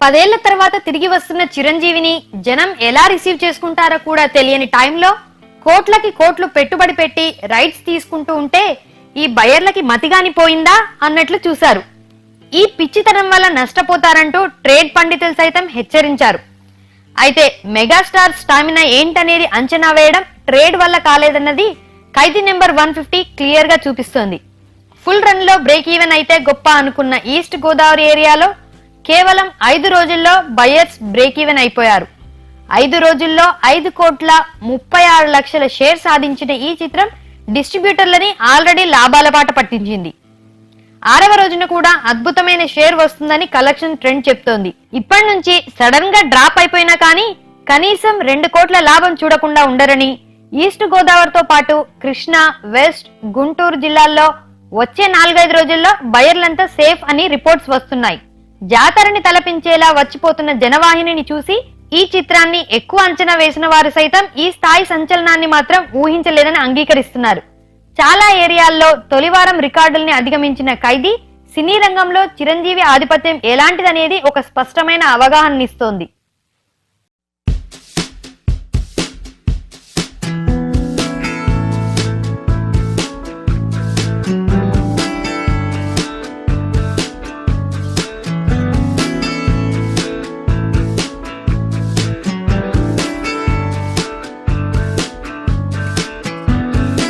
పదేళ్ళ తర్వాత తిరిగి వస్తున్న చిరంజీవిని జనం ఎలా రిసీవ్ చేసుకుంటారో కూడా తెలియని టైంలో కోట్లకి కోట్లు పెట్టుబడి పెట్టి రైట్స్ తీసుకుంటూ ఉంటే ఈ బయర్లకి మతిగాని పోయిందా అన్నట్లు చూశారు. ఈ పిచ్చితనం వల్ల నష్టపోతారంటూ ట్రేడ్ పండితులు సైతం హెచ్చరించారు. అయితే మెగాస్టార్ స్టామినా ఏంటనేది అంచనా వేయడం ట్రేడ్ వల్ల కాలేదన్నది ఖైదీ నెంబర్ వన్ ఫిఫ్టీ క్లియర్గా చూపిస్తోంది. ఫుల్ రన్లో బ్రేక్ ఈవెన్ అయితే గొప్ప అనుకున్న ఈస్ట్ గోదావరి ఏరియాలో కేవలం ఐదు రోజుల్లో బయర్స్ బ్రేక్ ఈవెన్ అయిపోయారు. ఐదు రోజుల్లో ఐదు కోట్ల ముప్పై ఆరు లక్షల షేర్ సాధించిన ఈ చిత్రం డిస్ట్రిబ్యూటర్లని ఆల్రెడీ లాభాల బాట పట్టించింది. ఆరవ రోజున కూడా అద్భుతమైన షేర్ వస్తుందని కలెక్షన్ ట్రెండ్ చెప్తోంది. ఇప్పటి నుంచి సడన్గా డ్రాప్ అయిపోయినా కానీ కనీసం రెండు కోట్ల లాభం చూడకుండా ఉండరని ఈస్ట్ గోదావరితో పాటు కృష్ణా వెస్ట్ గుంటూరు జిల్లాల్లో వచ్చే నాలుగైదు రోజుల్లో బయర్లంతా సేఫ్ అని రిపోర్ట్స్ వస్తున్నాయి. జాతరని తలపించేలా వచ్చిపోతున్న జనవాహినిని చూసి ఈ చిత్రాన్ని ఎక్కువ అంచనా వేసిన వారు సైతం ఈ స్థాయి సంచలనాన్ని మాత్రం ఊహించలేదని అంగీకరిస్తున్నారు. చాలా ఏరియాల్లో తొలివారం రికార్డుల్ని అధిగమించిన ఖైదీ సినీ రంగంలో చిరంజీవి ఆధిపత్యం ఎలాంటిదనేది ఒక స్పష్టమైన అవగాహననిస్తోంది.